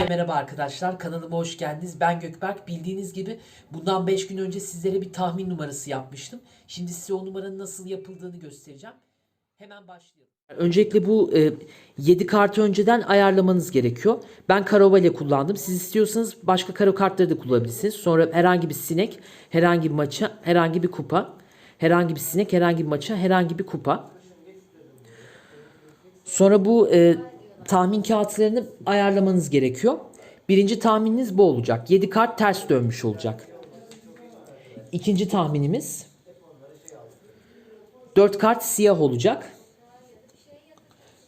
Hepinize merhaba arkadaşlar. Kanalıma hoş geldiniz. Ben Gökberk. Bildiğiniz gibi bundan 5 gün önce sizlere bir tahmin numarası yapmıştım. Şimdi size o numaranın nasıl yapıldığını göstereceğim. Hemen başlayalım. Öncelikle bu 7 kartı önceden ayarlamanız gerekiyor. Ben karovale kullandım. Siz istiyorsanız başka karo kartları da kullanabilirsiniz. Sonra herhangi bir sinek, herhangi bir maça, herhangi bir kupa, herhangi bir sinek, herhangi bir maça, herhangi bir kupa. Sonra bu e, tahmin kağıtlarını ayarlamanız gerekiyor. Birinci tahmininiz bu olacak. 7 kart ters dönmüş olacak. İkinci tahminimiz 4 kart siyah olacak.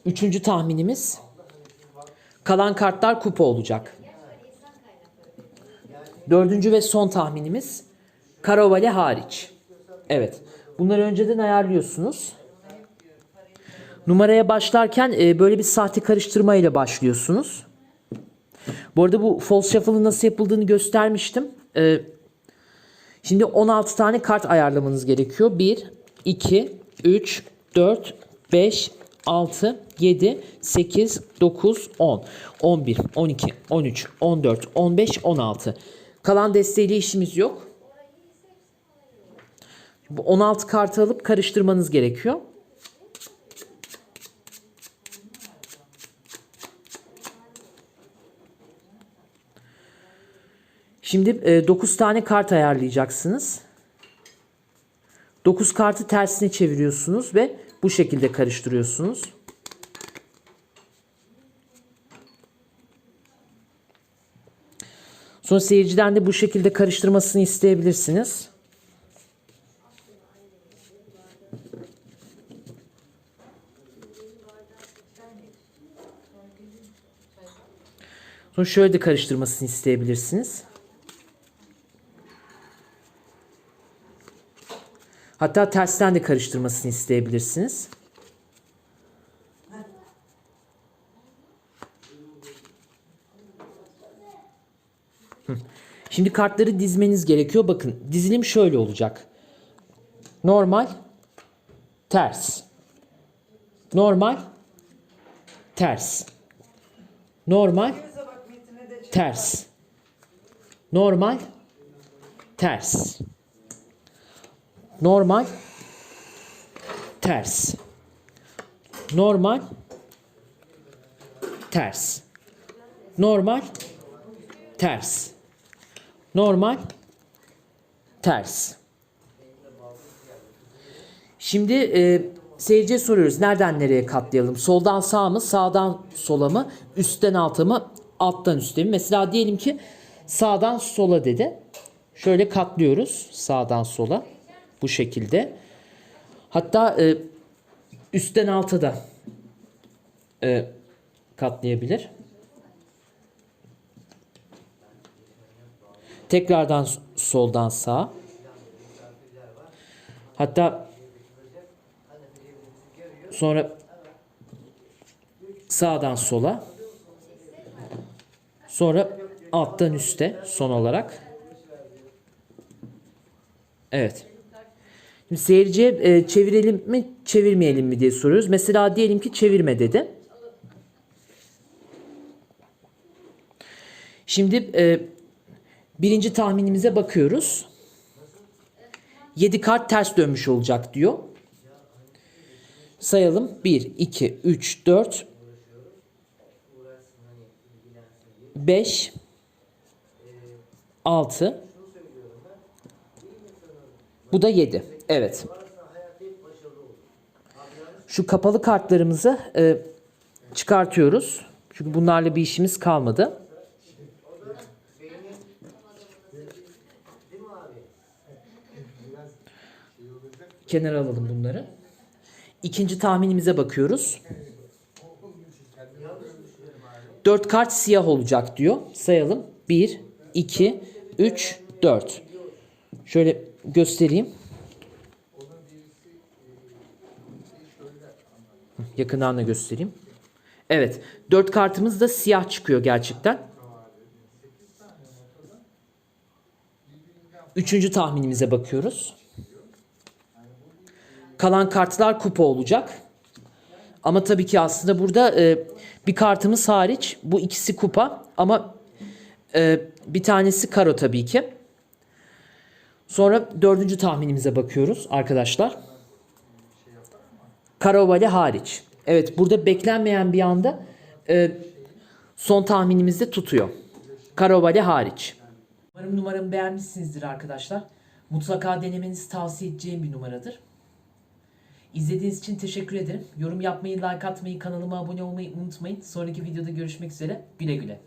Üçüncü tahminimiz kalan kartlar kupa olacak. Dördüncü ve son tahminimiz karavale hariç. Evet. Bunları önceden ayarlıyorsunuz. Numaraya başlarken e, böyle bir sahte karıştırma ile başlıyorsunuz. Bu arada bu false shuffle'ın nasıl yapıldığını göstermiştim. E, şimdi 16 tane kart ayarlamanız gerekiyor. 1, 2, 3, 4, 5, 6, 7, 8, 9, 10, 11, 12, 13, 14, 15, 16. Kalan desteğiyle işimiz yok. Bu 16 kartı alıp karıştırmanız gerekiyor. Şimdi 9 tane kart ayarlayacaksınız. 9 kartı tersine çeviriyorsunuz ve bu şekilde karıştırıyorsunuz. Sonra seyirciden de bu şekilde karıştırmasını isteyebilirsiniz. Sonra şöyle de karıştırmasını isteyebilirsiniz. Hatta tersten de karıştırmasını isteyebilirsiniz. Şimdi kartları dizmeniz gerekiyor. Bakın dizilim şöyle olacak. Normal, ters. Normal, ters. Normal, ters. Normal, ters. Normal, ters. Normal, ters. Normal, ters. Normal, ters. Şimdi e, seyirciye soruyoruz. Nereden nereye katlayalım? Soldan sağa mı? Sağdan sola mı? Üstten alta mı? Alttan üste mi? Mesela diyelim ki sağdan sola dedi. Şöyle katlıyoruz. Sağdan sola. Bu şekilde. Hatta e, üstten alta da e, katlayabilir. Tekrardan soldan sağa. Hatta sonra sağdan sola. Sonra alttan üste son olarak. Evet. Seyirciye e, çevirelim mi çevirmeyelim mi diye soruyoruz. Mesela diyelim ki çevirme dedi. Şimdi e, birinci tahminimize bakıyoruz. 7 kart ters dönmüş olacak diyor. Sayalım. 1, 2, 3, 4, 5, 6, bu da 7. Evet. Şu kapalı kartlarımızı e, çıkartıyoruz. Çünkü bunlarla bir işimiz kalmadı. Kenara alalım bunları. İkinci tahminimize bakıyoruz. 4 kart siyah olacak diyor. Sayalım. 1, 2, 3, 4. Şöyle göstereyim. Yakından da göstereyim. Evet. 4 kartımız da siyah çıkıyor gerçekten. Üçüncü tahminimize bakıyoruz. Kalan kartlar kupa olacak. Ama tabii ki aslında burada e, bir kartımız hariç bu ikisi kupa ama e, bir tanesi karo tabii ki. Sonra dördüncü tahminimize bakıyoruz arkadaşlar. Karo vale hariç. Evet burada beklenmeyen bir anda e, son tahminimizde tutuyor. Karo vale hariç. Umarım numaramı beğenmişsinizdir arkadaşlar. Mutlaka denemenizi tavsiye edeceğim bir numaradır. İzlediğiniz için teşekkür ederim. Yorum yapmayı, like atmayı, kanalıma abone olmayı unutmayın. Sonraki videoda görüşmek üzere. Güle güle.